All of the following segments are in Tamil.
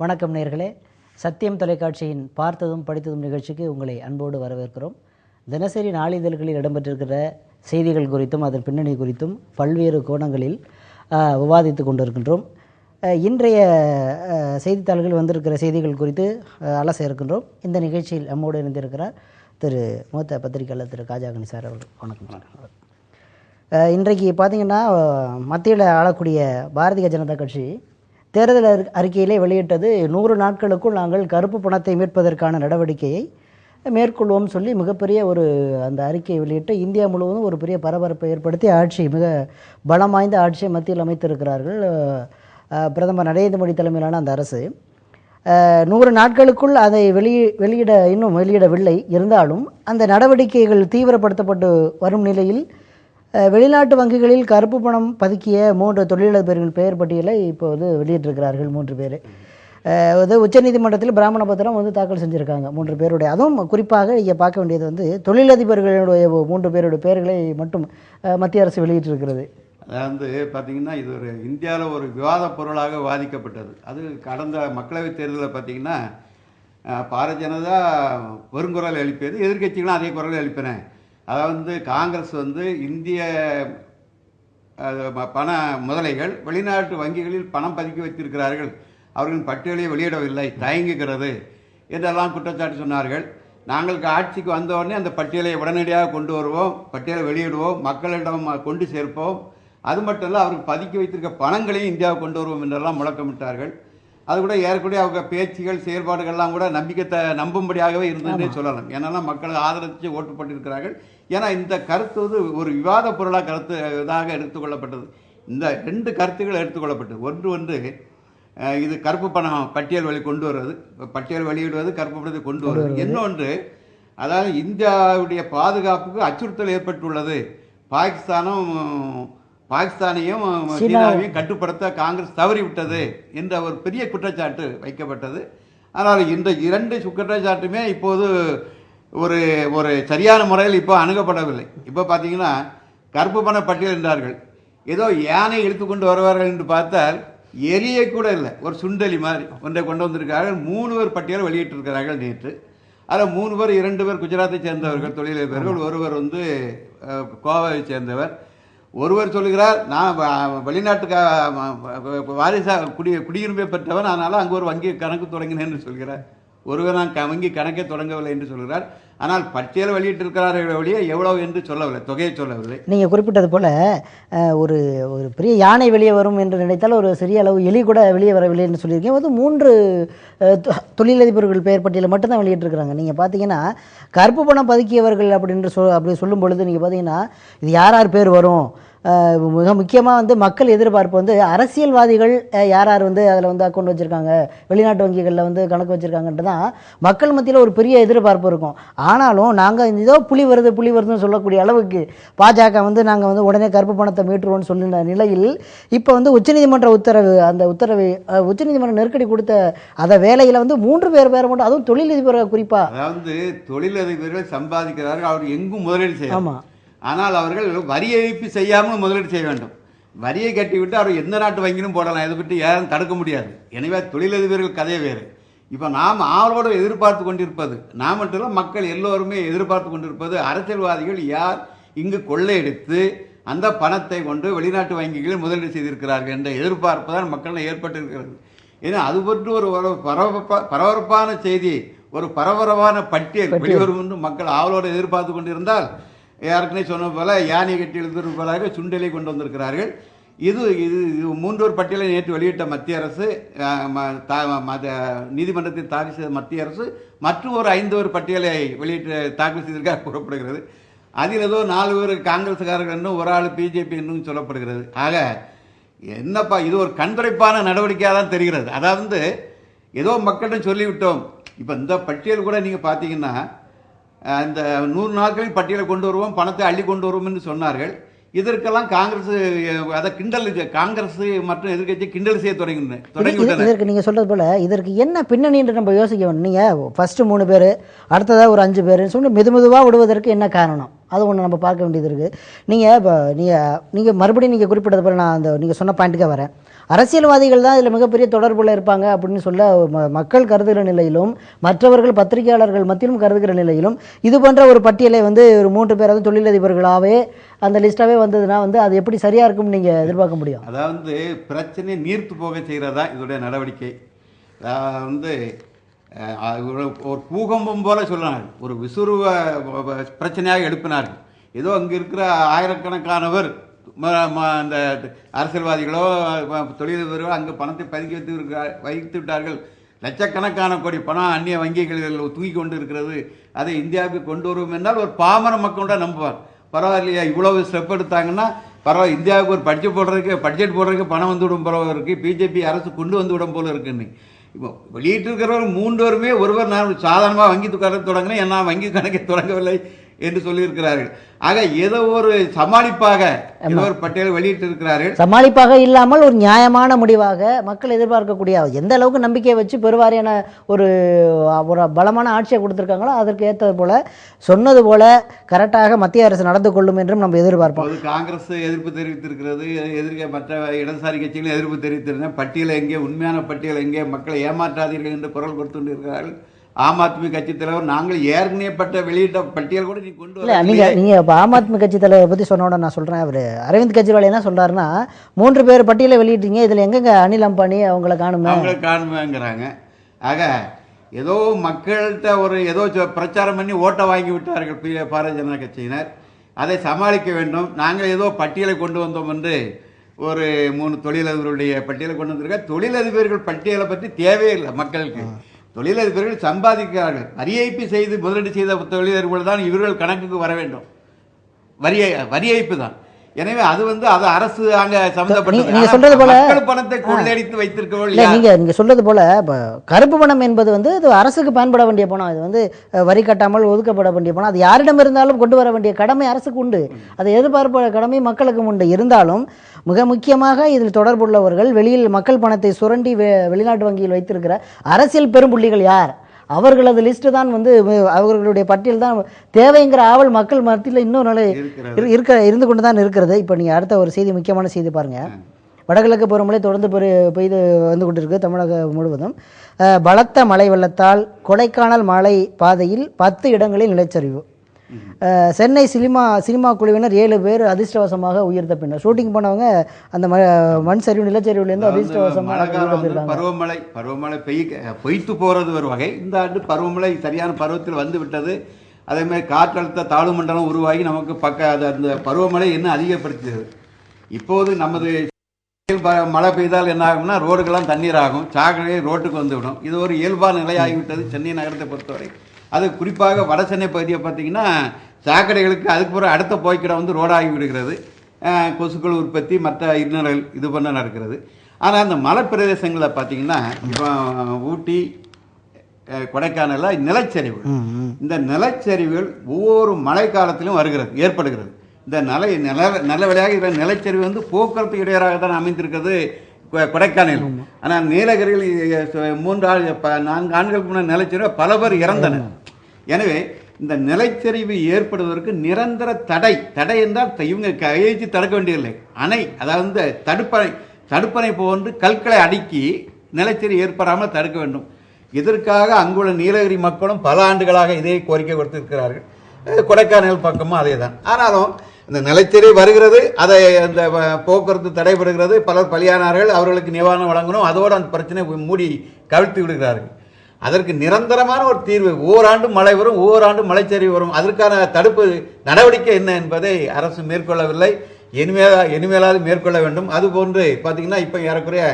வணக்கம் நேர்களே. சத்தியம் தொலைக்காட்சியின் பார்த்ததும் படித்ததும் நிகழ்ச்சிக்கு உங்களை அன்போடு வரவேற்கிறோம். தினசரி நாளிதழ்களில் இடம்பெற்றிருக்கிற செய்திகள் குறித்தும் அதன் பின்னணி குறித்தும் பல்வேறு கோணங்களில் விவாதித்து கொண்டிருக்கின்றோம். இன்றைய செய்தித்தாள்கள் வந்திருக்கிற செய்திகள் குறித்து அலச இருக்கின்றோம். இந்த நிகழ்ச்சியில் நம்மோடு இணைந்திருக்கிறார் திரு மூத்த பத்திரிகையாளர் திரு காஜாகனி சார் அவர்கள். வணக்கம் இன்றைக்கு பார்த்தீங்கன்னா மத்தியில் ஆளக்கூடிய பாரதிய ஜனதா கட்சி தேர்தல் அறி- அறிக்கையிலே வெளியிட்டது நூறு நாட்களுக்குள் நாங்கள் கருப்பு பணத்தை மீட்பதற்கான நடவடிக்கையை மேற்கொள்வோம் சொல்லி மிகப்பெரிய ஒரு அந்த அறிக்கையை வெளியிட்டு இந்தியா முழுவதும் ஒரு பெரிய பரபரப்பை ஏற்படுத்தி ஆட்சி மிக பலம் வாய்ந்த ஆட்சியை மத்தியில் அமைத்திருக்கிறார்கள் பிரதமர் நரேந்திர மோடி தலைமையிலான அந்த அரசு. நூறு நாட்களுக்குள் அதை வெளியே வெளியிட இன்னும் வெளியிடவில்லை. இருந்தாலும் அந்த நடவடிக்கைகள் தீவிரப்படுத்தப்பட்டு வரும் நிலையில் வெளிநாட்டு வங்கிகளில் கருப்பு பணம் பதுக்கிய மூன்று தொழிலதிபர்கள் பெயர் பட்டியலை இப்போது வெளியிட்டிருக்கிறார்கள் மூன்று பேர். அது உச்சநீதிமன்றத்தில் பிராமண பத்திரம் வந்து தாக்கல் செஞ்சுருக்காங்க மூன்று பேருடைய. அதுவும் குறிப்பாக இங்கே பார்க்க வேண்டியது வந்து தொழிலதிபர்களுடைய மூன்று பேருடைய பெயர்களை மட்டும் மத்திய அரசு வெளியிட்டிருக்கிறது. அதாவது பார்த்திங்கன்னா இது ஒரு இந்தியாவில் ஒரு விவாத பொருளாக வாதிக்கப்பட்டது. அது கடந்த மக்களவைத் தேர்தலில் பார்த்திங்கன்னா பாரதிய ஜனதா வருங்குரல் எழுப்பியது எதிர்க்கட்சிகளும் அதே குரல் எழுப்பினேன் அதாவது வந்து காங்கிரஸ் வந்து இந்திய பண முதலைகள் வெளிநாட்டு வங்கிகளில் பணம் பதுக்கி வைத்திருக்கிறார்கள். அவர்களின் பட்டியலை வெளியிடவில்லை. தயங்குகிறது என்றெல்லாம் குற்றச்சாட்டு சொன்னார்கள். நாங்கள் ஆட்சிக்கு வந்தவுடனே அந்த பட்டியலை உடனடியாக கொண்டு வருவோம். பட்டியலை வெளியிடுவோம். மக்களிடம் கொண்டு சேர்ப்போம். அது மட்டும் இல்லை அவருக்கு பதுக்கி வைத்திருக்க பணங்களையும் இந்தியாவுக்கு கொண்டு வருவோம் என்றெல்லாம் முழக்கமிட்டார்கள். அது கூட ஏறக்குறைய அவங்க பேச்சுகள் செயல்பாடுகள்லாம் கூட நம்பிக்கை நம்பும்படியாகவே இருந்ததுன்னே சொல்லலாம். ஏன்னா மக்கள் ஆதரித்து ஓட்டு போட்டிருக்கிறார்கள். ஏன்னா இந்த கருத்து வந்து ஒரு விவாத பொருளாக கருத்து இதாக எடுத்துக்கொள்ளப்பட்டது இந்த ரெண்டு கருத்துக்கள் எடுத்துக்கொள்ளப்பட்டது ஒன்று வந்து அஹ், இது கருப்பு பணம் பட்டியல் வழி கொண்டு வருவது பட்டியல் வெளியிடுவது கருப்பு பணத்தை கொண்டு வருவது இன்னொன்று அதாவது இந்தியாவுடைய பாதுகாப்புக்கு அச்சுறுத்தல் ஏற்பட்டுள்ளது. பாகிஸ்தானும் பாகிஸ்தானையும் சீனாவையும் கட்டுப்படுத்த காங்கிரஸ் தவறிவிட்டது என்ற ஒரு பெரிய குற்றச்சாட்டு வைக்கப்பட்டது. ஆனால் இந்த இரண்டு குற்றச்சாட்டுமே இப்போது ஒரு ஒரு சரியான முறையில் இப்போ அணுகப்படவில்லை. இப்போ பார்த்தீங்கன்னா கருப்பு பண பட்டியல் என்றார்கள். ஏதோ யானை இழுத்துக்கொண்டு வருவார்கள் என்று பார்த்தால் எலியை கூட இல்லை. ஒரு சுண்டலி மாதிரி ஒன்றை கொண்டு வந்திருக்கார்கள் மூணு பேர் பட்டியல் வெளியிட்டிருக்கிறார்கள் நேற்று. அதில் மூணு பேர் இரண்டு பேர் குஜராத்தை சேர்ந்தவர்கள் தொழிலதிபர்கள் ஒருவர் வந்து கோவாவை சேர்ந்தவர். ஒருவர் சொல்கிறார் நான் வெளிநாட்டுக்கு வாரிசாக வாரிசா குடி குடியுரிமை பெற்றவன் அதனால் அங்கே ஒரு வங்கி கணக்கு தொடங்கினேன் சொல்கிறேன் சொல்கிறார். ஒருவர் நான் வங்கி கணக்கே தொடங்கவில்லை என்று சொல்கிறார். ஆனால் பட்டியல் வெளியிட்டிருக்கிறார்கள் வழியே எவ்வளவு என்று சொல்லவில்லை தொகையை சொல்லவில்லை. நீங்கள் குறிப்பிட்டது போல் ஒரு ஒரு பெரிய யானை வெளியே வரும் என்று நினைத்தால் ஒரு சிறிய அளவு எலி கூட வெளியே வரவில்லை என்று சொல்லியிருக்கேன் வந்து மூன்று தொ- தொழிலதிபர்கள் பெயர் பட்டியலை மட்டும்தான் வெளியிட்டிருக்கிறாங்க. நீங்கள் பார்த்தீங்கன்னா கருப்பு பணம் பதுக்கியவர்கள் அப்படின்னு சொல் அப்படி சொல்லும் பொழுது நீங்கள் பார்த்தீங்கன்னா இது யார் யார் பேர் வரும்? மிக முக்கியமாக வந்து மக்கள் எதிர்பார்ப்பு வந்து அரசியல்வாதிகள் யார் யார் வந்து அதில் வந்து அக்கௌண்ட் வச்சுருக்காங்க வெளிநாட்டு வங்கிகளில் வந்து கணக்கு வச்சுருக்காங்கன்ட்டு தான் மக்கள் மத்தியில் ஒரு பெரிய எதிர்பார்ப்பு இருக்கும். ஆனாலும் நாங்கள் ஏதோ புலி வருது புலி வருதுன்னு சொல்லக்கூடிய அளவுக்கு பாஜக வந்து நாங்கள் வந்து உடனே கருப்பு பணத்தை மீட்டுருவோம்னு சொல்லின நிலையில் இப்போ வந்து உச்சநீதிமன்ற உத்தரவு அந்த உத்தரவு அஹ், உச்சநீதிமன்றம் நெருக்கடி கொடுத்த அந்த வேலையில் வந்து மூன்று பேர் பேர் மட்டும் அதுவும் தொழிலதிபர் குறிப்பாக அதாவது தொழிலதிபர்கள் சம்பாதிக்கிறார்கள் அவர் எங்கும் முதலீடு செய்யலாம் ஆமாம் ஆனால் அவர்கள் வரி ஏய்ப்பு செய்யாமல் முதலீடு செய்ய வேண்டும். வரியை கட்டிவிட்டு அவர் எந்த நாட்டு வங்கியிலும் போடலாம். இதை பற்றி யாரும் தடுக்க முடியாது. எனவே தொழிலதிபர்கள் கதை வேறு. இப்போ நாம் ஆவலோடு எதிர்பார்த்து கொண்டிருப்பது நான் மட்டும் இல்லை மக்கள் எல்லோருமே எதிர்பார்த்து கொண்டிருப்பது அரசியல்வாதிகள் யார் இங்கு கொள்ளையடித்து அந்த பணத்தை கொண்டு வெளிநாட்டு வங்கிகளில் முதலீடு செய்திருக்கிறார்கள் என்ற எதிர்பார்ப்பு தான் மக்களில் ஏற்பட்டிருக்கிறது. ஏன்னா அது பற்றி ஒரு ஒரு பரபரப்பா பரபரப்பான செய்தி ஒரு பரபரப்பான பட்டியல் வெளிவரும் என்று மக்கள் ஆவலோடு எதிர்பார்த்து கொண்டிருந்தால் ஏற்கனவே சொன்ன போல யானை கட்டி எழுந்திருப்பதாக சுண்டலை கொண்டு வந்திருக்கிறார்கள். இது இது இது மூன்றோர் பட்டியலை நேற்று வெளியிட்ட மத்திய அரசு ம- நீதிமன்றத்தில் தாக்கல் செய்த மத்திய அரசு மற்றும் ஒரு ஐந்து ஒரு பட்டியலை வெளியிட்டு தாக்கல் செய்திருக்காக கூறப்படுகிறது. அதில் ஏதோ நாலு பேர் காங்கிரஸ்காரர்கள் இன்னும் ஒரு ஆள் பிஜேபி இன்னும் சொல்லப்படுகிறது. ஆக என்னப்பா இது ஒரு கண்துடைப்பான நடவடிக்கையாக தான் தெரிகிறது. அதாவது ஏதோ மக்களிடம் சொல்லிவிட்டோம். இப்போ இந்த பட்டியல் கூட நீங்கள் பார்த்தீங்கன்னா இந்த நூறு நாட்களில் பட்டியலை கொண்டு வருவோம் பணத்தை அள்ளி கொண்டு வருவோம் என்று சொன்னார்கள். இதற்கெல்லாம் காங்கிரஸ் அதை கிண்டல் காங்கிரஸ் மற்றும் எதிர்க்கட்சி கிண்டல் செய்ய தொடங்கிவிட்டன இதற்கு நீங்கள் சொல்றது போல் இதற்கு என்ன பின்னணின்னு நம்ம யோசிக்க வேண்டும் நீங்கள் ஃபஸ்ட்டு மூணு பேர் அடுத்ததாக ஒரு அஞ்சு பேர் சொல்லி மெது மெதுவாக விடுவதற்கு என்ன காரணம்? அது ஒன்று நம்ம பார்க்க வேண்டியது இருக்குது நீங்கள் இப்போ நீங்கள் நீங்கள் மறுபடியும் நீங்கள் குறிப்பிட்டது போல் நான் அந்த நீங்கள் சொன்ன பாயிண்ட்டுக்கே வரேன். அரசியல்வாதிகள் தான் இதில் மிகப்பெரிய தொடர்புல இருப்பாங்க அப்படின்னு சொல்ல மக்கள் கருதுகிற நிலையிலும் மற்றவர்கள் பத்திரிகையாளர்கள் மத்தியிலும் கருதுகிற நிலையிலும் இது போன்ற ஒரு பட்டியலை வந்து ஒரு மூன்று பேராவது தொழிலதிபர்களாகவே அந்த லிஸ்ட்டாகவே வந்ததுன்னா வந்து அது எப்படி சரியாக இருக்கும்னு நீங்கள் எதிர்பார்க்க முடியும்? அதாவது பிரச்சனையை நீர்த்து போக செய்கிறதா இதோடைய நடவடிக்கை. வந்து ஒரு- பூகம்பம் போல சொல்லினார்கள் ஒரு விசுருவ பிரச்சனையாக எழுப்பினார்கள் ஏதோ அங்கே இருக்கிற ஆயிரக்கணக்கானவர் அந்த அரசியல்வாதிகளோ தொழிலதிபர்களோ அங்கே பணத்தை பதுக்கி வைத்து வைத்து விட்டார்கள். லட்சக்கணக்கான கோடி பணம் அந்நிய வங்கிகளில் தூங்கி கொண்டு இருக்கிறது. அதை இந்தியாவுக்கு கொண்டு வருவோம் என்றால் ஒரு பாமர மக்களோட நம்புவார். பரவாயில்லையா இவ்வளவு ஸ்டெப் எடுத்தாங்கன்னா பரவாயில்ல இந்தியாவுக்கு ஒரு பட்ஜெட் போடுறதுக்கு பட்ஜெட் போடுறதுக்கு பணம் வந்துவிடும் போல இருக்கு. பிஜேபி அரசு கொண்டு வந்து விடும் போல இருக்குன்னு இப்போ வெளியிட்டிருக்கிறவர் மூன்றுவருமே ஒருவர் நான் சாதாரணமாக வங்கி கணக்கு தொடங்கினேன். என்ன வங்கி கணக்கை தொடங்கவில்லை. என்று சொல்லியிருக்கிறார்கள். ஆக ஏதோ ஒரு சமாளிப்பாக ஏதோ ஒரு பட்டியல் வெளியிட்டிருக்கிறார்கள். சமாளிப்பாக இல்லாமல் ஒரு நியாயமான முடிவாக மக்கள் எதிர்பார்க்கக்கூடிய எந்த அளவுக்கு நம்பிக்கையை வச்சு பெருவாரியான ஒரு ஒரு பலமான ஆட்சியை கொடுத்துருக்காங்களோ அதற்கு ஏற்றது போல சொன்னது போல கரெக்டாக மத்திய அரசு நடந்து கொள்ளும் என்றும் நம்ம எதிர்பார்ப்போம். காங்கிரஸ் எதிர்ப்பு தெரிவித்திருக்கிறது எதிர்க்க மற்ற இடதுசாரி கட்சிகளும் எதிர்ப்பு தெரிவித்திருந்தேன். பட்டியல் எங்கே உண்மையான பட்டியல் எங்கே மக்களை ஏமாற்றாதீர்கள் என்று குரல் கொடுத்து கொண்டிருக்கிறார்கள் ஆம் ஆத்மி கட்சி தலைவர் நாங்கள் ஏற்கனவே பட்ட வெளியிட்ட பட்டியல் கூட நீ கொண்டு இல்லை வர நீங்கள் நீங்கள் இப்போ ஆம் ஆத்மி கட்சி தலைவரை பற்றி சொன்ன உடனே நான் சொல்கிறேன் அவர் அரவிந்த் கெஜ்ரிவால் என்ன சொல்கிறாருன்னா மூன்று பேர் பட்டியலை வெளியிட்டீங்க இதில் எங்கெங்க அனில் அம்பானி அவங்கள காணுமே? அவங்களை காணுமேங்கிறாங்க. ஆக ஏதோ மக்கள்கிட்ட ஒரு ஏதோ பிரச்சாரம் பண்ணி ஓட்டை வாங்கி விட்டார்கள் பாரதிய ஜனதா கட்சியினர். அதை சமாளிக்க வேண்டும். நாங்கள் ஏதோ பட்டியலை கொண்டு வந்தோம் என்று ஒரு மூணு தொழிலதிபர்களுடைய பட்டியலை கொண்டு வந்திருக்க. தொழிலதிபர்கள் பட்டியலை பற்றி தேவையே இல்லை மக்களுக்கு. தொழிலதிபர்கள் சம்பாதிக்கிறார்கள். வரி செய்து முதலீடு செய்த தொழிலதிபர்கள் தான் இவர்கள் கணக்குக்கு வர வேண்டும். வரி வரி ஏய்ப்பு தான். எனவே அது வந்து அது அரசு அங்க சம்பந்தப்பட்டது நீங்க சொல்றது போல- பணத்தை கொள்ளையடித்து யார்? நீங்கள் நீங்கள் சொல்றது போல இப்போ கருப்பு பணம் என்பது வந்து இது அரசுக்கு பயன்பட வேண்டிய பணம். இது வந்து வரி கட்டாமல் ஒதுக்கப்பட வேண்டிய பணம். அது யாரிடம் இருந்தாலும் கொண்டு வர வேண்டிய கடமை அரசுக்கு உண்டு. அதை எதிர்பார்ப்ப கடமை மக்களுக்கு உண்டு. இருந்தாலும் மிக முக்கியமாக இதில் தொடர்புள்ளவர்கள் வெளியில் மக்கள் பணத்தை சுரண்டி வெ- வெளிநாட்டு வங்கியில் வைத்திருக்கிற அரசியல் பெரும்புள்ளிகள் யார்? அவர்களது லிஸ்ட்டு தான் வந்து அவர்களுடைய பட்டியல் தான் தேவைங்கிற ஆவல் மக்கள் மத்தியில் இன்னும் நிலை இருக்கிறது. இரு- இருக்க இருந்து கொண்டு தான் இருக்கிறது. இப்போ நீங்கள் அடுத்த ஒரு செய்தி முக்கியமான செய்தி பாருங்க. வடகிழக்கு பருவமழை தொடர்ந்து பெய்து வந்து கொண்டிருக்கு தமிழகம் முழுவதும். பலத்த மழை வெள்ளத்தால் கொடைக்கானல் மலை பாதையில் பத்து இடங்களில் நிலச்சரிவு. சென்னை சினிமா சினிமா குழுவினர் ஏழு பேர் அதிர்ஷ்டவசமாக உயிர் தப்பினர் ஷூட்டிங் போனவங்க அந்த ம மண் சரிவு நிலச்சரிவுலேருந்து அதிர்ஷ்டவசமாக பருவமழை பருவமழை பெய்ய பொய்த்து போறது ஒரு வகை. இந்த ஆண்டு பருவமழை சரியான பருவத்தில் வந்து விட்டது. அதே மாதிரி காற்றழுத்த தாழ்வு மண்டலம் உருவாகி நமக்கு பக்க அது அந்த பருவமழை இன்னும் அதிகப்படுத்தியது? இப்போது நமது மழை பெய்தால் என்ன ஆகும்னா ரோடுகள்லாம் தண்ணீர் ஆகும். சாக்கடை ரோட்டுக்கு வந்து விடும் இது ஒரு இயல்பான நிலையாகிவிட்டது சென்னை நகரத்தை பொறுத்தவரை. அது குறிப்பாக வட சென்னை பகுதியை பார்த்தீங்கன்னா சாக்கடைகளுக்கு அதுக்கு பிறகு அடுத்த போய்க்கிட வந்து ரோடாகி விடுகிறது. கொசுக்கள் உற்பத்தி மற்ற இன்னல்கள் இது பண்ண நடக்கிறது. ஆனால் அந்த மலை பிரதேசங்களில் பார்த்தீங்கன்னா இப்போ ஊட்டி கொடைக்கானலில் நிலச்சரிவு இந்த நிலச்சரிவுகள் ஒவ்வொரு மழை காலத்திலும் வருகிறது ஏற்படுகிறது. இந்த நிலை நில நிலவழியாக இருக்கிற நிலச்சரிவு வந்து போக்குவரத்து இடையூறாக தான் அமைந்திருக்கிறது. கொடைக்கானல். ஆனால் நீலகிரியில் மூன்று ஆள் ப- நான்கு ஆண்டுகளுக்கு முன்னர் நிலச்சரிவு பல பேர் இறந்தனர். எனவே இந்த நிலச்சரிவு ஏற்படுவதற்கு நிரந்தர தடை. தடை என்றால் இவங்க கையெழுத்து தடுக்க வேண்டியதில்லை. அணை அதாவது இந்த தடுப்பணை தடுப்பணை போன்று கற்களை அடுக்கி நிலச்சரிவு ஏற்படாமல் தடுக்க வேண்டும். இதற்காக அங்குள்ள நீலகிரி மக்களும் பல ஆண்டுகளாக இதே கோரிக்கை கொடுத்திருக்கிறார்கள் கொடைக்கானல் பக்கமும் அதே தான் ஆனாலும் இந்த நிலச்சரி வருகிறது அதை அந்த போக்குவரத்து தடைபடுகிறது. பலர் பலியானார்கள் அவர்களுக்கு நிவாரணம் வழங்கணும். அதோடு அந்த பிரச்சனை மூடி கவிழ்த்து விடுகிறார்கள். அதற்கு நிரந்தரமான ஒரு தீர்வு ஓராண்டு மழை வரும் ஓராண்டு மழைச்சரிவு வரும். அதற்கான தடுப்பு நடவடிக்கை என்ன என்பதை அரசு மேற்கொள்ளவில்லை. இனிமேலா இனிமேலாவது மேற்கொள்ள வேண்டும். அதுபோன்று பார்த்திங்கன்னா இப்போ ஏறக்குறைய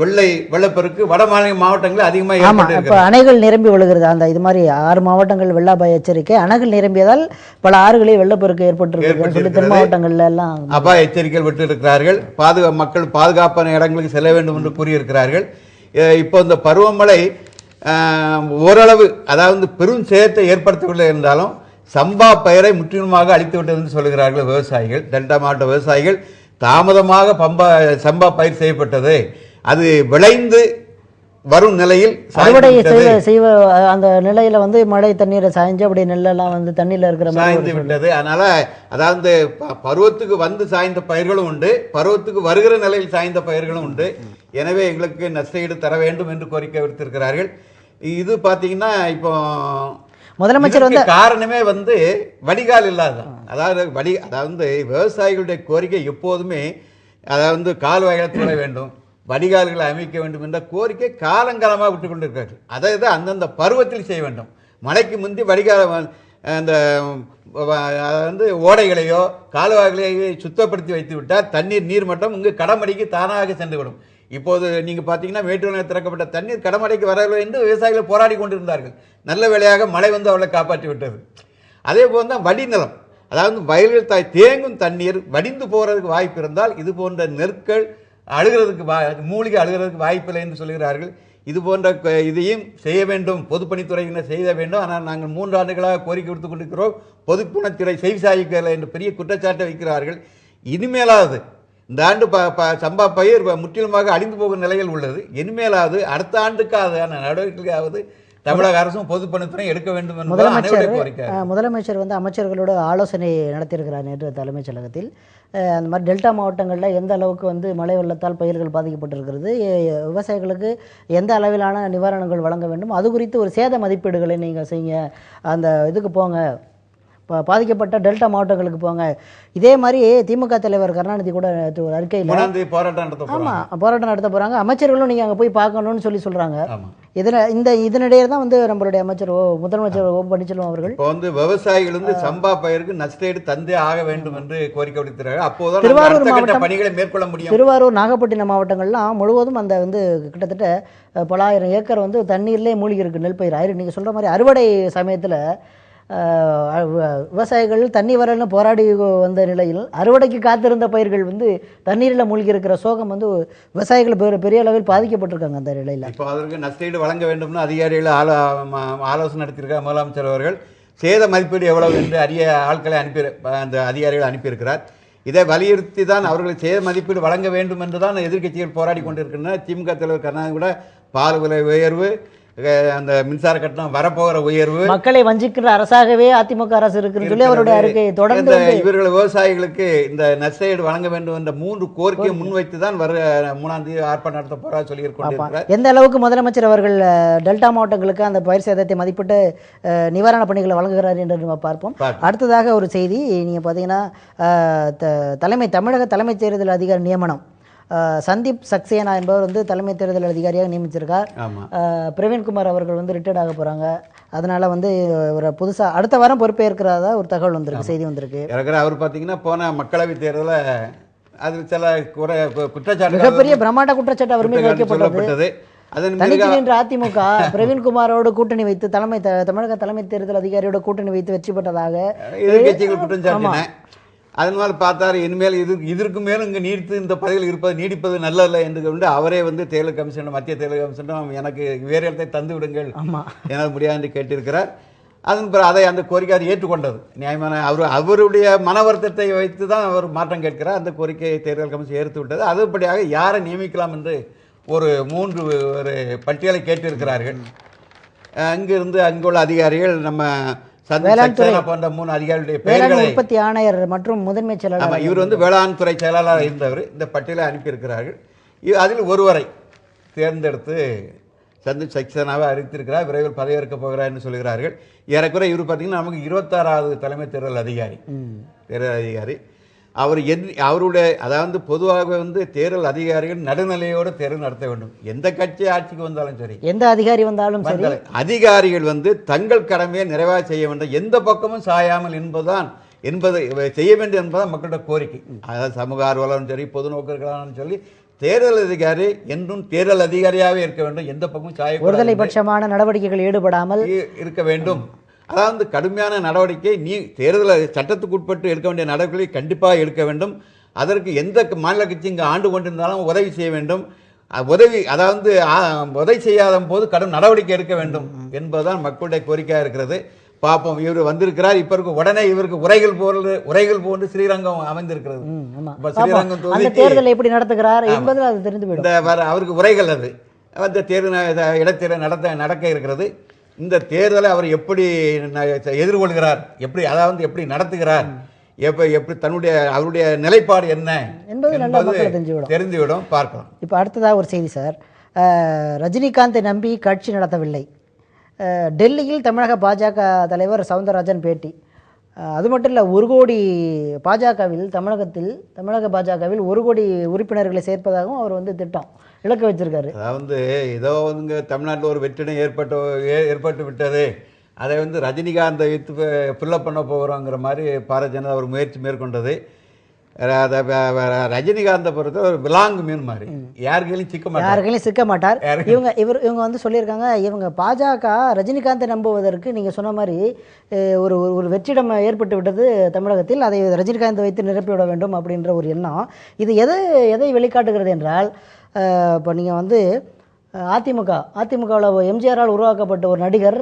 வெள்ளை வெள்ளப்பெருக்கு வட மாநில மாவட்டங்களில் அதிகமாக ஆமா ஏற்பட்டு இப்போ அணைகள் நிரம்பி விழுகிறது. அந்த இது மாதிரி ஆறு மாவட்டங்கள் வெள்ள அபாய எச்சரிக்கை. அணைகள் நிரம்பியதால் பல ஆறுகளில் வெள்ளப்பெருக்கு ஏற்பட்டிருக்கு சொல்லி தென். மாவட்டங்கள்ல எல்லாம் அபாய எச்சரிக்கைகள் விட்டு இருக்கிறார்கள் பாதுகா மக்கள் பாதுகாப்பான இடங்களுக்கு செல்ல வேண்டும் என்று கூறியிருக்கிறார்கள். இப்போ இந்த பருவமழை ஓரளவு அதாவது பெரும் சேதத்தை ஏற்படுத்தவில்லை இருந்தாலும் சம்பா பயிரை முற்றிலுமாக அழித்து விட்டது என்று சொல்கிறார்கள் விவசாயிகள். டெல்டா மாவட்ட விவசாயிகள் தாமதமாக பம்பா சம்பா பயிர் செய்யப்பட்டது. அது விளைந்து வரும் நிலையில் அறுவடை. செய்வ அந்த நிலையில வந்து மழை தண்ணீரை சாய்ஞ்சு அப்படி நெல்லெல்லாம் வந்து தண்ணியில இருக்கிற சாய்ந்து விட்டது. அதனால அதாவது பருவத்துக்கு வந்து சாய்ந்த பயிர்களும் உண்டு. பருவத்துக்கு வருகிற நிலையில் சாய்ந்த பயிர்களும் உண்டு. எனவே எங்களுக்கு நஷ்டஈடு தர வேண்டும் என்று கோரிக்கை விடுத்திருக்கிறார்கள். இது பாத்தீங்கன்னா இப்போ முதலமைச்சர் வந்து காரணமே வந்து வடிகால் இல்லாததான் அதாவது வடி அதாவது விவசாயிகளுடைய கோரிக்கை எப்போதுமே அதாவது கால்வாய்களை தூர வேண்டும். வடிகால்களை அமைக்க வேண்டும் என்ற கோரிக்கை காலங்காலமாக விட்டு கொண்டிருக்கிறார்கள் அதை தான் அந்தந்த பருவத்தில் செய்ய வேண்டும். மழைக்கு முந்தி வடிகால அந்த வந்து ஓடைகளையோ கால்வாய்களையோ சுத்தப்படுத்தி வைத்து விட்டால் தண்ணீர் நீர் மட்டம் இங்கு கடமடைக்கு தானாக சென்று விடும் இப்போது நீங்கள் பார்த்தீங்கன்னா மேட்டூரில் திறக்கப்பட்ட தண்ணீர் கடமடைக்கு வரவில்லை என்று விவசாயிகள் போராடி கொண்டிருந்தார்கள். நல்ல வேளையாக மழை வந்து அவளை காப்பாற்றி விட்டது. அதே போல் தான் வடிநிலம் அதாவது வயல்கள் தாய் தேங்கும் தண்ணீர் வடிந்து போகிறதுக்கு வாய்ப்பு இருந்தால் இது போன்ற நெற்கள் அழுகிறதுக்கு வா மூலிகை அழுகிறதுக்கு வாய்ப்பில்லை என்று சொல்கிறார்கள் இது போன்ற இதையும் செய்ய வேண்டும். பொதுப்பணித்துறையினர் செய்ய வேண்டும். ஆனால் நாங்கள் மூன்று ஆண்டுகளாக கோரிக்கை கொடுத்து கொண்டிருக்கிறோம். பொதுப்பணித்துறை செவி என்று பெரிய குற்றச்சாட்டை வைக்கிறார்கள். இனிமேலாவது இந்த ஆண்டு ப ப சம்பா பயிர் முற்றிலுமாக அழிந்து போகும் நிலையில் உள்ளது. இனிமேலாவது அடுத்த ஆண்டுக்கான நடவடிக்கையாவது தமிழக அரசும் பொதுப்பணித்துறை எடுக்க வேண்டும் முதலமைச்சர் முதலமைச்சர் வந்து அமைச்சர்களோட ஆலோசனை நடத்தியிருக்கிறார் நேற்று தலைமைச் செயலகத்தில். அந்த மாதிரி டெல்டா மாவட்டங்களில் எந்த அளவுக்கு வந்து மழை வெள்ளத்தால் பயிர்கள் பாதிக்கப்பட்டிருக்கிறது விவசாயிகளுக்கு எந்த அளவிலான நிவாரணங்கள் வழங்க வேண்டும் அது குறித்து ஒரு சேத மதிப்பீடுகளை நீங்கள் செய்யுங்க அந்த இதுக்கு போங்க பாதிக்கப்பட்ட டெல்டா மாவட்டங்களுக்கு போங்க. இதே மாதிரி திமுக தலைவர் கருணாநிதி கூட ஒரு அறிக்கையில் ஆமாம் போராட்டம் நடத்த போகிறாங்க அமைச்சர்களும் நீங்கள் அங்கே போய் பார்க்கணும்னு சொல்லி சொல்கிறாங்க இதில் இந்த இதனிடையே தான் வந்து நம்மளுடைய அமைச்சர் ஓ முதலமைச்சர் ஓ பன்னீர்செல்வம் அவர்கள் இப்போ வந்து விவசாயிகள் வந்து சம்பா பயிருக்கு நஷ்டஈடு தந்தே ஆக வேண்டும் என்று கோரிக்கை விடுக்கிறார்கள் அப்போதான் திருவாரூர் மாவட்டம் பணிகளை மேற்கொள்ள முடியும். திருவாரூர் நாகப்பட்டினம் மாவட்டங்கள்லாம் முழுவதும் அந்த வந்து கிட்டத்தட்ட பலாயிரம் ஏக்கர் வந்து தண்ணீர்லேயே மூழ்கி இருக்கு நெல் பயிர். ஆயிரம் நீங்கள் சொல்கிற மாதிரி அறுவடை சமயத்தில் விவசாயிகள் தண்ணி வரலன்னு போராடி வந்த நிலையில் அறுவடைக்கு காத்திருந்த பயிர்கள் வந்து தண்ணீரில் மூழ்கி இருக்கிற சோகம் வந்து விவசாயிகள் பெரிய பெரிய அளவில் பாதிக்கப்பட்டிருக்காங்க அந்த நிலையில். இப்போ அதற்கு நஷ்டஈடு வழங்க வேண்டும்னு அதிகாரிகள் ஆலோ ஆலோசனை நடத்தியிருக்கார் முதலமைச்சர் அவர்கள் சேத மதிப்பீடு எவ்வளவு என்று அறிய ஆட்களை அனுப்பி அந்த அதிகாரிகள் அனுப்பியிருக்கிறார். இதை வலியுறுத்தி தான் அவர்கள் சேத மதிப்பீடு வழங்க வேண்டும் என்று தான் எதிர்க்கட்சிகள் போராடி கொண்டிருக்கின்றன. திமுக தலைவர் கருணாநிதி கூட பால் விலை உயர்வு அந்த மின்சார கட்டணம் வரப்போகிற உயர்வு மக்களை வஞ்சிக்கிற அரசாகவே அதிமுக அரசு இருக்குன்னு சொல்லி அவருடைய அறிக்கை தொடர்ந்து இவர்கள் விவசாயிகளுக்கு இந்த நஷ்டஈடு வழங்க வேண்டும் என்ற மூன்று கோரிக்கையை முன்வைத்து தான் வர மூணாம் தேதி ஆர்ப்பாட்டம் நடத்த போறா சொல்லி கொண்டிருக்கிறார் எந்த அளவுக்கு முதலமைச்சர் அவர்கள் டெல்டா மாவட்டங்களுக்கு அந்த பயிர் சேதத்தை மதிப்பிட்டு அஹ், நிவாரணப் பணிகளை வழங்குகிறார் என்று நம்ம பார்ப்போம். அடுத்ததாக ஒரு செய்தி நீங்கள் பார்த்தீங்கன்னா தலைமை தமிழக தலைமைத் தேர்தல் அதிகாரி நியமனம். சந்தீப் சக்சேனா என்பவர் வந்து தலைமை தேர்தல் அதிகாரியாக நியமிச்சிருக்கார். பிரவீன்குமார் அவர்கள் வந்து ரிட்டையர்ட் ஆக போகிறாங்க அதனால வந்து ஒரு புதுசாக அடுத்த வாரம் பொறுப்பேற்கிறதா ஒரு தகவல் வந்திருக்கு செய்தி வந்திருக்கு. அவர் பார்த்தீங்கன்னா போன மக்களவை தேர்தலில் அதில் சில குறை கு- குற்றச்சாட்டுகள் மிகப்பெரிய பிரம்மாண்ட குற்றச்சாட்டு அவர் மீது குற்றச்சாட்டு வைக்கப்பட்டது. சொல்லப்பட்டது. அதன் தனித்து பிறகு நின்ற அதிமுக பிரவீன்குமாரோடு கூட்டணி வைத்து தலைமை தமிழக தலைமை தேர்தல் அதிகாரியோட கூட்டணி வைத்து வெற்றி பெற்றதாக. அதனால் பார்த்தார் இனிமேல் இது இதற்கு மேலும் இங்கே நீடித்து இந்த பதவியில் இருப்பது நீடிப்பது நல்லதல்ல என்று கொண்டு அவரே வந்து தேர்தல் கமிஷன் மத்திய தேர்தல் கமிஷனும் எனக்கு வேறு இடத்தை தந்து விடுங்கள் என்னால் முடியாது என்று கேட்டிருக்கிறார். அதன் பிறகு அதை அந்த கோரிக்கை அது ஏற்றுக்கொண்டது. நியாயமான அவர் அவருடைய மன வருத்தத்தை வைத்து தான் அவர் மாற்றம் கேட்கிறார். அந்த கோரிக்கையை தேர்தல் கமிஷன் ஏற்று விட்டது. அதுபடியாக யாரை நியமிக்கலாம் என்று ஒரு மூன்று ஒரு பட்டியலை கேட்டிருக்கிறார்கள். அங்கிருந்து அங்குள்ள அதிகாரிகள் நம்ம போன்ற மூணு அதிகாரிகளுடைய வேளாண் உற்பத்தி ஆணையர் மற்றும் முதன்மை செயலாளர் இவர் வந்து வேளாண் துறை செயலாளராக இருந்தவர். இந்த பட்டியலை அனுப்பியிருக்கிறார்கள். அதில் ஒருவரை தேர்ந்தெடுத்து சந்து சக்சேனாவை அறிவித்திருக்கிறார். விரைவில் பதவியேற்க போகிறார் என்று சொல்கிறார்கள். ஏறக்குறை இவர் பார்த்தீங்கன்னா நமக்கு இருபத்தாறாவது தலைமை தேர்தல் அதிகாரி. தேர்தல் அதிகாரி. அவர் என் அவருடைய அதாவது பொதுவாக வந்து தேர்தல் அதிகாரிகள் நடுநிலையோடு தேர்தல் நடத்த வேண்டும். எந்த கட்சி ஆட்சிக்கு வந்தாலும் சரி. எந்த அதிகாரி வந்தாலும் சரி. அதிகாரிகள் வந்து தங்கள் கடமையை நிறைவாக செய்ய வேண்டும். எந்த பக்கமும் சாயாமல் என்பதுதான் என்பது செய்ய வேண்டும் என்பதுதான் மக்களுடைய கோரிக்கை. அதாவது சமூக ஆர்வலரும் சரி பொது நோக்கர்களாலும் சொல்லி தேர்தல் அதிகாரி என்றும் தேர்தல் அதிகாரியாகவே இருக்க வேண்டும். எந்த பக்கமும் சாயக்கூடாது. ஒருதலை பட்சமான நடவடிக்கைகள் ஈடுபடாமல் இருக்க வேண்டும். அதாவது கடுமையான நடவடிக்கை நீ தேர்தல் சட்டத்துக்கு உட்பட்டு எடுக்க வேண்டிய நடவடிக்கை கண்டிப்பாக எடுக்க வேண்டும். அதற்கு எந்த மாநில கட்சி இங்கே ஆண்டு கொண்டிருந்தாலும் உதவி செய்ய வேண்டும். உதவி அதாவது உதவி செய்யாத போது கடும் நடவடிக்கை எடுக்க வேண்டும் என்பதுதான் மக்களுடைய கோரிக்கையாக இருக்கிறது. பார்ப்போம் இவர் வந்திருக்கிறார். இப்போ இருக்கு உடனே இவருக்கு உரைகள் போன்று உரைகள் போன்று ஸ்ரீரங்கம் அமைந்திருக்கிறது. ஸ்ரீரங்கம் தேர்தலை எப்படி நடத்துகிறார் என்பதில் அது தெரிந்து அவருக்கு உரைகள் அது. அந்த தேர்தல் இடைத்தேர்தல் நடத்த நடக்க இருக்கிறது. இந்த தேர்தலை அவர் எப்படி எதிர்கொள்கிறார்? எப்படி அதாவது எப்படி நடத்துகிறார்? எப்ப எப்படி தன்னுடைய அவருடைய நிலைப்பாடு என்ன? என்பது தெரிஞ்சுவிடும். தெரிந்துவிடும். பார்க்கலாம். இப்போ அடுத்ததாக ஒரு செய்தி சார். ரஜினிகாந்தை நம்பி கட்சி நடத்தவில்லை. டெல்லியில் தமிழக பாஜக தலைவர் சவுந்தரராஜன் பேட்டி. அது மட்டும் இல்லை ஒரு கோடி பாஜகவில் தமிழகத்தில் தமிழக பாஜகவில் ஒரு கோடி உறுப்பினர்களை சேர்ப்பதாகவும் அவர் வந்து திட்டம். இலக்கு வச்சிருக்காரு. அதாவது ஏதோ வந்து தமிழ்நாட்டில் ஒரு வெற்றிடம் ஏற்பட்டு ஏற்பட்டு விட்டது. அதை வந்து ரஜினிகாந்தை வைத்து ஃபில்லப் பண்ண போகிறோங்கிற மாதிரி பாரதிய ஜனதா ஒரு முயற்சி மேற்கொண்டது. அதை ரஜினிகாந்தை பொறுத்த ஒரு விலாங்கு மீன் மாதிரி. யாருக்கையும் சிக்க மாட்டார். யாருக்கையும் சிக்க மாட்டார். இவங்க இவர் இவங்க வந்து சொல்லியிருக்காங்க இவங்க பாஜக ரஜினிகாந்தை நம்புவதற்கு நீங்கள் சொன்ன மாதிரி ஒரு ஒரு- வெற்றிடம் ஏற்பட்டு விட்டது தமிழகத்தில். அதை ரஜினிகாந்த் வைத்து நிரப்பிவிட வேண்டும் அப்படின்ற ஒரு எண்ணம். இது எதை எதை வெளிக்காட்டுகிறது என்றால் இப்போ நீங்கள் வந்து அதிமுக அதிமுகவில் எம்ஜிஆரால் உருவாக்கப்பட்ட ஒரு நடிகர்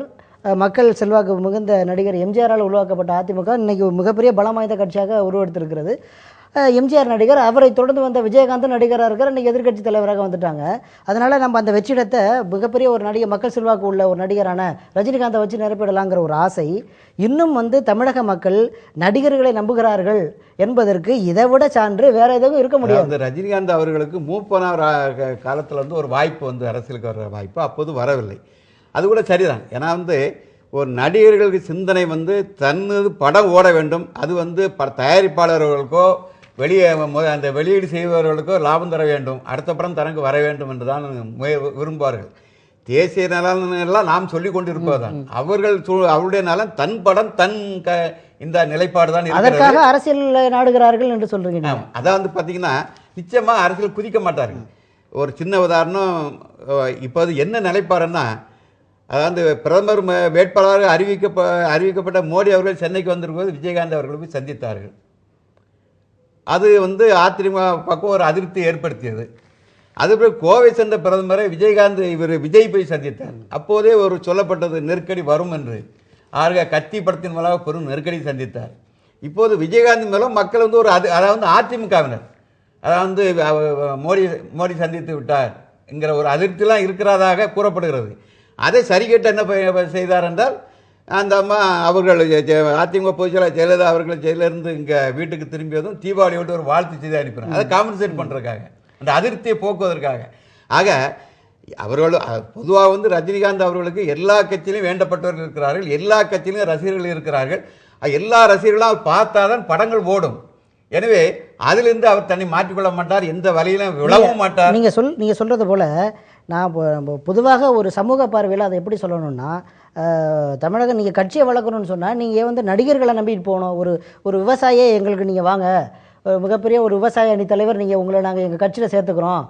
மக்கள் செல்வாக்கு மிகுந்த நடிகர் எம்ஜிஆரால் உருவாக்கப்பட்ட அதிமுக இன்றைக்கி மிகப்பெரிய பலம் வாய்ந்த கட்சியாக உருவெடுத்திருக்கிறது. எம்ஜிஆர் நடிகர் அவரை தொடர்ந்து வந்த விஜயகாந்த் நடிகராக இருக்கார். இன்னைக்கு எதிர்க்கட்சி தலைவராக வந்துட்டாங்க. அதனால நம்ம அந்த வெற்றிடத்தை மிகப்பெரிய ஒரு நடிகர் மக்கள் செல்வாக்கு உள்ள ஒரு நடிகரான ரஜினிகாந்தை வச்சு நிரப்பிடலாங்கிற ஒரு ஆசை இன்னும் வந்து தமிழக மக்கள் நடிகர்களை நம்புகிறார்கள் என்பதற்கு இதை விட சான்று வேற எதுவும் இருக்க முடியாது. ரஜினிகாந்த் அவர்களுக்கு மூப்பனார் காலத்தில் வந்து ஒரு வாய்ப்பு வந்து அரசியலுக்கு வர்ற வாய்ப்பு அப்போது வரவில்லை. அது கூட சரிதான். ஏன்னா வந்து ஒரு நடிகர்களுக்கு சிந்தனை வந்து தன்னது படம் ஓட வேண்டும். அது வந்து ப தயாரிப்பாளர்களுக்கோ வெளியே அந்த வெளியீடு செய்பவர்களுக்கோ லாபம் தர வேண்டும். அடுத்த படம் தனக்கு வர வேண்டும் என்று தான் விரும்புவார்கள். தேசிய நலன் எல்லாம் நாம் சொல்லிக் கொண்டிருப்பதுதான். அவர்கள் சூ- அவருடைய நலன் தன் படம் தன் க இந்த நிலைப்பாடு தான் அதற்காக அரசியல் நாடுகிறார்கள் என்று சொல்றீங்க. ஆமா. அதான் வந்து பார்த்தீங்கன்னா நிச்சயமா அரசியல் குதிக்க மாட்டார்கள். ஒரு சின்ன உதாரணம் இப்போது என்ன நிலைப்பாருன்னா அதாவது பிரதமர் வேட்பாளராக அறிவிக்கப்ப அறிவிக்கப்பட்ட மோடி அவர்கள் சென்னைக்கு வந்திருக்கும்போது விஜயகாந்த் அவர்களை போய் சந்தித்தார்கள். அது வந்து அதிமுக பக்கம் ஒரு அதிருப்தி ஏற்படுத்தியது. அதுபோல் கோவை சென்ற பிரதமரை விஜயகாந்த் இவர் விஜய் போய் சந்தித்தார். அப்போதே ஒரு சொல்லப்பட்டது நெருக்கடி வரும் என்று. ஆக கத்தி படத்தின் மூலமாக பெரும் நெருக்கடி சந்தித்தார். இப்போது விஜயகாந்த் மேலும் மக்கள் வந்து ஒரு அது அதாவது அதிமுகவினர் அதாவது மோடி மோடி சந்தித்து விட்டார் என்கிற ஒரு அதிருப்திலாம் இருக்கிறதாக கூறப்படுகிறது. அதை சரிகட்ட என்ன செய்தார் என்றால் அந்த அம்மா அவர்கள் அதிமுக பொதுச்செயலாளர் ஜெயலலிதா அவர்கள் ஜெயிலிருந்து இங்கே வீட்டுக்கு திரும்பியதும் தீபாவளியோடு ஒரு வாழ்த்து செய்தி அனுப்பினார் அதை காம்பன்சேட் பண்ணுறதுக்காக அந்த அதிருப்தியை போக்குவதற்காக. ஆக அவர்கள் பொதுவாக வந்து ரஜினிகாந்த் அவர்களுக்கு எல்லா கட்சியிலும் வேண்டப்பட்டவர்கள் இருக்கிறார்கள். எல்லா கட்சியிலும் ரசிகர்கள் இருக்கிறார்கள். எல்லா ரசிகர்களும் அவர் பார்த்தாதான் படங்கள் ஓடும். எனவே அதிலிருந்து அவர் தன்னை மாற்றிக்கொள்ள மாட்டார். எந்த வழியிலும் விழவும் மாட்டார். நீங்க சொல் நீங்க சொல்றது போல நான் பொதுவாக ஒரு சமூக பார்வையில் அதை எப்படி சொல்லணும்னா தமிழகம் நீங்கள் கட்சியை வளர்க்கணும்னு சொன்னால் நீங்கள் வந்து நடிகர்களை நம்பிட்டு போகணும். ஒரு ஒரு விவசாயியே எங்களுக்கு நீங்கள் வாங்க. மிகப்பெரிய ஒரு விவசாய அணி தலைவர் நீங்கள் உங்களை நாங்கள் எங்கள் கட்சியில் சேர்த்துக்கிறோம்.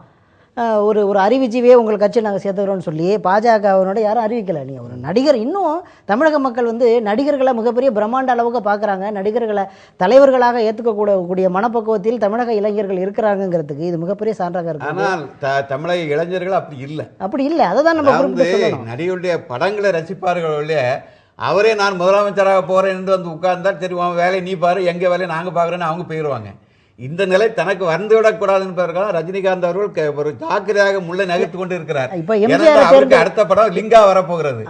ஒரு ஒரு அறிவிஜீவியே உங்கள் கட்சியை நாங்கள் சேர்த்துக்கிறோம்னு சொல்லி பாஜகவினோட யாரும் அறிவிக்கலை. நீங்கள் ஒரு நடிகர் இன்னும் தமிழக மக்கள் வந்து நடிகர்களை மிகப்பெரிய பிரம்மாண்ட அளவுக்கு பார்க்குறாங்க. நடிகர்களை தலைவர்களாக ஏற்றுக்கக்கூட கூடிய மனப்பக்குவத்தில் தமிழக இளைஞர்கள் இருக்கிறாங்கங்கிறதுக்கு இது மிகப்பெரிய சான்றாக இருக்கு ஆனால் த தமிழக இளைஞர்கள் அப்படி இல்லை. அப்படி இல்லை. அதை தான் நம்ம நடிகருடைய படங்களை ரசிப்பார்கள் அவரே நான் முதலமைச்சராக போறேன் என்று வந்து உட்கார்ந்தா சரி உன் வேலையை நீ பாரு எங்க வேலையை நாங்க பார்க்குறேன்னு அவங்க போயிடுவாங்க இந்த நிலை தனக்கு வந்து விடக்கூடாது என்பதற்காக ரஜினிகாந்த் அவர்கள் ஒரு ஜாக்கிரதையாக முள்ளை நகர்த்து கொண்டு இருக்கிறார் அவருக்கு அடுத்த படம் லிங்கா வரப்போகிறது.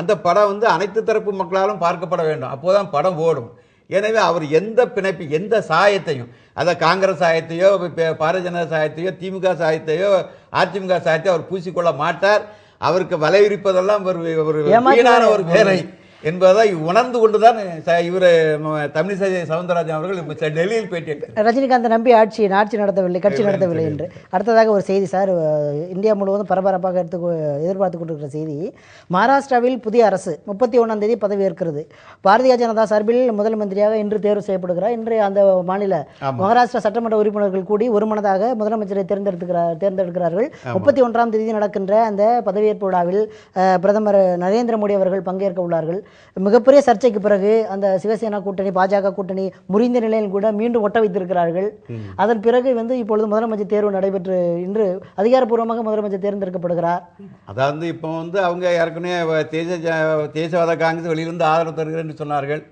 அந்த படம் வந்து அனைத்து தரப்பு மக்களாலும் பார்க்கப்பட வேண்டும். அப்போதான் படம் ஓடும். எனவே அவர் எந்த பிணைப்பு எந்த சாயத்தையும் அதை காங்கிரஸ் சாயத்தையோ பாரதிய ஜனதா சாயத்தையோ திமுக சாயத்தையோ அதிமுக சாயத்தையோ அவர் பூசிக்கொள்ள மாட்டார். அவருக்கு வலை விரிப்பதெல்லாம் ஒரு ஒரு வீணான. ஒரு வேலை. என்பதை உணர்ந்து கொண்டுதான் இவர் தமிழிசை சவுந்தரராஜன் அவர்கள் டெல்லியில் பேட்டி ரஜினிகாந்த் நம்பி ஆட்சி ஆட்சி நடத்தவில்லை கட்சி நடத்தவில்லை என்று. அடுத்ததாக ஒரு செய்தி சார் இந்தியா முழுவதும் பரபரப்பாக எடுத்து எதிர்பார்த்து கொண்டிருக்கிற செய்தி. மகாராஷ்டிராவில் புதிய அரசு முப்பத்தி ஒன்றாம் தேதி பதவியேற்கிறது பாரதிய ஜனதா சார்பில் முதல் மந்திரியாக இன்று தேர்வு செய்யப்படுகிறார். இன்று அந்த மாநில மகாராஷ்டிரா சட்டமன்ற உறுப்பினர்கள் கூடி ஒருமனதாக முதலமைச்சரை தேர்ந்தெடுத்துக்கிறார் தேர்ந்தெடுக்கிறார்கள். முப்பத்தி ஒன்றாம் தேதி நடக்கின்ற அந்த பதவியேற்பு விழாவில் பிரதமர் நரேந்திர மோடி அவர்கள் பங்கேற்க உள்ளார்கள். மிகப்பெரிய சர்ச்சைக்கு பிறகு அந்த சிவசேனா கூட்டணி பாஜக கூட்டணி முறிந்த நிலையில் கூட மீண்டும் ஒட்ட வைத்திருக்கிறார்கள். அதன் பிறகு வந்து இப்பொழுது முதலமைச்சர் தேர்வு நடைபெற்று இன்று அதிகாரப்பூர்வமாக முதலமைச்சர் தேர்ந்தெடுக்கப்படுகிறார். அதாவது இப்போ வந்து அவங்க ஏற்கனவே தேச தேசவாத காங்கிரஸ் வெளியிலிருந்து ஆதரவு தருகிறேன் என்று சொன்னார்கள்.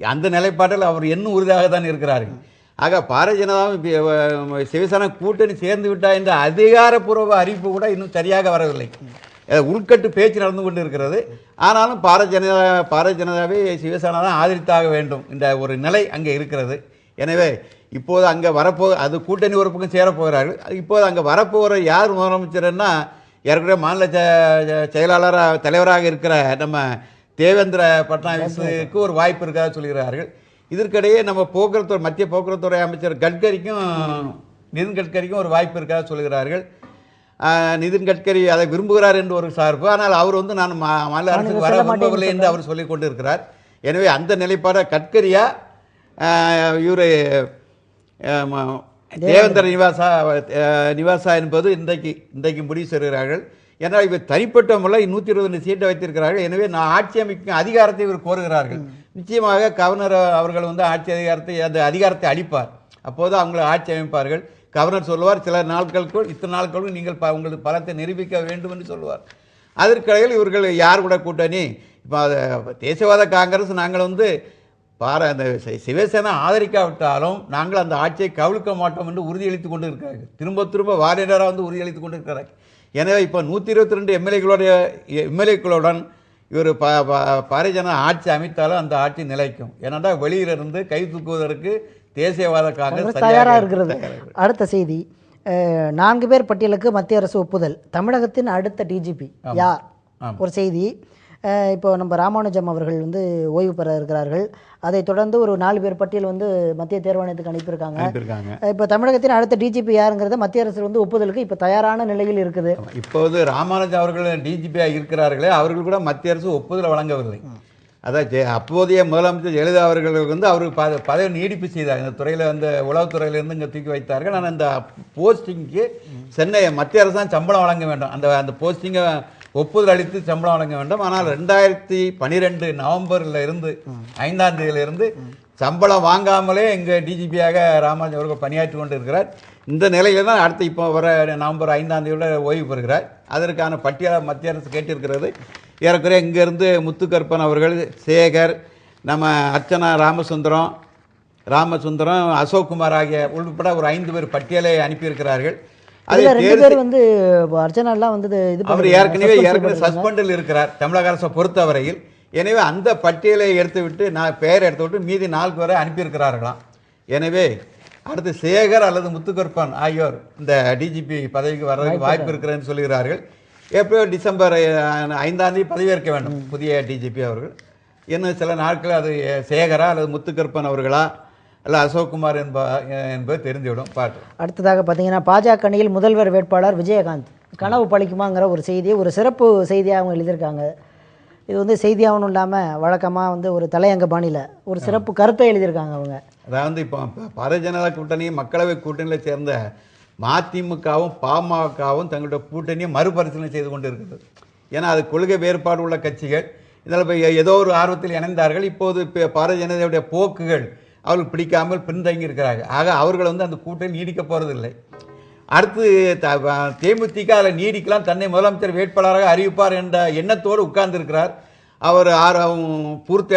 அந்த நிலைப்பாட்டில் அவர் இன்னும் உறுதியாக தான் இருக்கிறார்கள். ஆக பாரதிய ஜனதாவும் சிவசேனா கூட்டணி சேர்ந்து விட்டா என்ற அதிகாரப்பூர்வ அறிவிப்பு கூட இன்னும் சரியாக வரவில்லை. உள்கட்டு பேச்சு நடந்து கொண்டு இருக்கிறது ஆனாலும் பாரத ஜனதா பாரத ஜனதாவை சிவசேனா தான் ஆதரித்தாக வேண்டும் என்ற ஒரு நிலை அங்கே இருக்கிறது. எனவே இப்போது அங்கே வரப்போ அது கூட்டணி ஒரு பக்கம் சேரப் போகிறார்கள் இப்போது அங்கே வரப்போகிற யார் முதலமைச்சர்னா ஏற்கனவே மாநில செயலாளராக தலைவராக இருக்கிற நம்ம தேவேந்திர பட்னாவிஸுக்கு ஒரு வாய்ப்பு இருக்காது சொல்கிறார்கள். இதற்கிடையே நம்ம போக்குவரத்து மத்திய போக்குவரத்துறை அமைச்சர் கட்கரிக்கும் நிதின் கட்கரிக்கும் ஒரு வாய்ப்பு இருக்காது சொல்கிறார்கள். நிதின் கட்கரி அதை விரும்புகிறார் என்று ஒரு சார்பு. ஆனால் அவர் வந்து நான் மா- மாநில அரசுக்கு வர விரும்பவில்லை என்று அவர் சொல்லிக் கொண்டிருக்கிறார். எனவே அந்த நிலைப்பாட கட்கரியா இவர் தேவேந்திர நிவாசா நிவாசா என்பது இன்றைக்கு இன்றைக்கு முடிவு செய்கிறார்கள். ஏன்னா இவர் தனிப்பட்ட முறையில் நூற்றி இருபது சீட்டை வைத்திருக்கிறார்கள். எனவே நான் ஆட்சி அமைக்கும் அதிகாரத்தை இவர் கோருகிறார்கள். நிச்சயமாக கவர்னர் அவர்கள் வந்து ஆட்சி அதிகாரத்தை அந்த அதிகாரத்தை அளிப்பார். அப்போது அவங்களை ஆட்சி அமைப்பார்கள். கவர்னர் சொல்லுவார் சில நாட்களுக்குள் இத்தனை நாட்களுக்கு நீங்கள் ப- உங்களது பலத்தை நிரூபிக்க வேண்டும் என்று சொல்லுவார். அதற்கிடையில் இவர்கள் யார் கூட கூட்டணி? இப்போ அதை தேசியவாத காங்கிரஸ் நாங்கள் வந்து பார அந்த சி- சிவசேனா ஆதரிக்காவிட்டாலும் நாங்கள் அந்த ஆட்சியை கவிழ்க்க மாட்டோம் என்று உறுதியளித்துக் கொண்டு இருக்கிறாங்க திரும்ப திரும்ப வாரியராக வந்து உறுதியளித்துக் கொண்டு இருக்கிறாங்க எனவே இப்போ நூற்றி இருபத்தி ரெண்டு எம்எல்ஏக்களுடைய எம்எல்ஏக்களுடன் இவர் ப ப- பாரதிய ஆட்சி அமைத்தாலும் அந்த ஆட்சி நிலைக்கும். ஏன்னாண்டா வெளியிலிருந்து கை தூக்குவதற்கு தேசியவாத காங்கிரஸ் தயாராக இருக்கிறது. அடுத்த செய்தி நான்கு பேர் பட்டியலுக்கு மத்திய அரசு ஒப்புதல். தமிழகத்தின் அடுத்த டிஜிபி யார். ஒரு செய்தி. இப்போ நம்ம ராமானுஜம் அவர்கள் வந்து ஓய்வு பெற இருக்கிறார்கள். அதைத் தொடர்ந்து ஒரு நாலு பேர் பட்டியல் வந்து மத்திய தேர்வாணையத்துக்கு அனுப்பியிருக்காங்க. இப்போ தமிழகத்தின் அடுத்த டிஜிபி யாருங்கிறத மத்திய அரசு வந்து ஒப்புதலுக்கு இப்போ தயாரான நிலையில் இருக்குது. இப்போது ராமானுஜம் அவர்கள் டிஜிபியாக இருக்கிறார்களே அவர்கள் கூட மத்திய அரசு ஒப்புதல் வழங்கவில்லை. அதான் ஜெ- அப்போதைய முதலமைச்சர் ஜெயலலிதா அவர்களுக்கு வந்து அவருக்கு பத பதவி நீடிப்பு செய்தார். இந்த துறையில் வந்து உளவுத்துறையிலேருந்து இங்கே தூக்கி வைத்தார்கள். ஆனால் அந்த போஸ்டிங்க்கு சென்னை மத்திய அரசு தான் சம்பளம் வழங்க வேண்டும். அந்த அந்த போஸ்டிங்கை ஒப்புதல் அளித்து சம்பளம் வழங்க வேண்டும். ஆனால் ரெண்டாயிரத்தி பன்னிரெண்டு நவம்பரில் இருந்து ஐந்தாம் தேதியிலிருந்து சம்பளம் வாங்காமலே இங்கே டிஜிபியாக ராமானுஜம் அவர்கள் பணியாற்றி கொண்டு இருக்கிறார் இந்த நிலையில் தான் அடுத்து இப்போ வர நவம்பர் ஐந்தாம் தேதியோட ஓய்வு பெறுகிறார். அதற்கான பட்டியலை மத்திய அரசு கேட்டிருக்கிறது. ஏறக்குறைய இங்கேருந்து முத்துக்கருப்பன் அவர்கள் சேகர் நம்ம அர்ச்சனா ராமசுந்தரம் ராமசுந்தரம் அசோக்குமார் ஆகிய உள்பட ஒரு ஐந்து பேர் பட்டியலை அனுப்பியிருக்கிறார்கள். வந்து இது அவர் ஏற்கனவே ஏற்கனவே. சஸ்பெண்டில் இருக்கிறார் தமிழக அரசை பொறுத்தவரையில். எனவே அந்த பட்டியலை எடுத்து விட்டு நான் பெயர் எடுத்து விட்டு மீதி நாலு பேரை அனுப்பியிருக்கிறார்களாம். எனவே அடுத்து சேகர் அல்லது முத்துக்கருப்பன் ஆகியோர் இந்த டிஜிபி பதவிக்கு வர்றதுக்கு வாய்ப்பு இருக்கிறதுன்னு சொல்லுகிறார்கள். எப்போ டிசம்பர் அஹ், ஐந்தாம் தேதி பதவியேற்க வேண்டும். புதிய டிஜிபி அவர்கள். இன்னும் சில நாட்கள் அது சேகரா அல்லது முத்துக்கருப்பன் அவர்களா? அல்ல அசோக்குமார் என்ப என்பது தெரிந்துவிடும். பாட்டு அடுத்ததாக பார்த்தீங்கன்னா பாஜக அணியில் முதல்வர் வேட்பாளர் விஜயகாந்த். கனவு பழிக்குமாங்கிற ஒரு செய்தியை ஒரு சிறப்பு செய்தியாக அவங்க எழுதியிருக்காங்க. இது வந்து செய்தியாகவும் இல்லாமல் வழக்கமாக வந்து ஒரு தலையங்க பாணியில் ஒரு சிறப்பு கருத்தை எழுதியிருக்காங்க அவங்க. அதாவது இப்போ பாரதிய ஜனதா கூட்டணி மக்களவை கூட்டணியில் சேர்ந்த மதிமுகவும் பாமகவும் தங்களுடைய கூட்டணியை மறுபரிசீலனை செய்து கொண்டு இருக்கிறது ஏன்னா அது கொள்கை வேறுபாடு உள்ள கட்சிகள். இதில் இப்போ ஏதோ ஒரு ஆர்வத்தில் இணைந்தார்கள். இப்போது இப்போ பாரதிய ஜனதாவுடைய போக்குகள் அவர்கள் பிடிக்காமல் பின்தங்கி இருக்கிறார்கள். ஆக அவர்கள் வந்து அந்த கூட்டணி நீடிக்க போகிறதில்லை அடுத்து த- தேமுதிக அதில் நீடிக்கலாம். தன்னை முதலமைச்சர் வேட்பாளராக அறிவிப்பார் என்ற எண்ணத்தோடு உட்கார்ந்திருக்கிறார். அவர் ஆர்வம் பூர்த்தி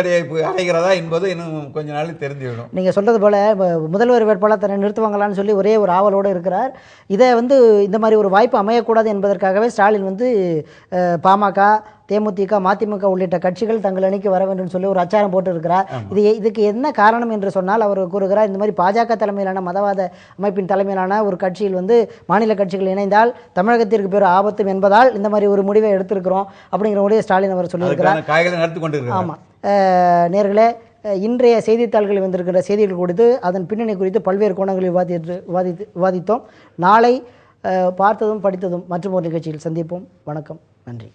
அடைகிறதா என்பது இன்னும் கொஞ்ச நாள் தெரிந்துவிடும். நீங்கள் சொல்கிறது போல் முதல்வர் வேட்பாளர் தன்னை நிறுத்துவாங்களான்னு சொல்லி ஒரே ஒரு ஆவலோடு இருக்கிறார். இதை வந்து இந்த மாதிரி ஒரு வாய்ப்பு அமையக்கூடாது என்பதற்காகவே ஸ்டாலின் வந்து பாமக தேமுதிக மதிமுக உள்ளிட்ட கட்சிகள் தங்கள் அணிக்கு வர வேண்டும் சொல்லி ஒரு அச்சாரம் போட்டு இருக்கிறார் இது இதுக்கு என்ன காரணம் என்று சொன்னால் அவர் கூறுகிறார் இந்த மாதிரி பாஜக தலைமையிலான மதவாத அமைப்பின் தலைமையிலான ஒரு கட்சியில் வந்து மாநில கட்சிகள் இணைந்தால் தமிழகத்திற்கு பெரும் ஆபத்தும் என்பதால் இந்த மாதிரி ஒரு முடிவை எடுத்திருக்கிறோம் அப்படிங்கிற முடிவை ஸ்டாலின் அவர் சொல்லியிருக்கிறார். ஆமாம் நேர்களே இன்றைய செய்தித்தாள்களில் வந்திருக்கிற செய்திகள் குறித்து அதன் பின்னணி குறித்து பல்வேறு கோணங்களில் விவாதித்து விவாதித்து விவாதித்தோம். நாளை பார்த்ததும் படித்ததும் மற்றும் ஒரு நிகழ்ச்சியில் சந்திப்போம். வணக்கம். நன்றி.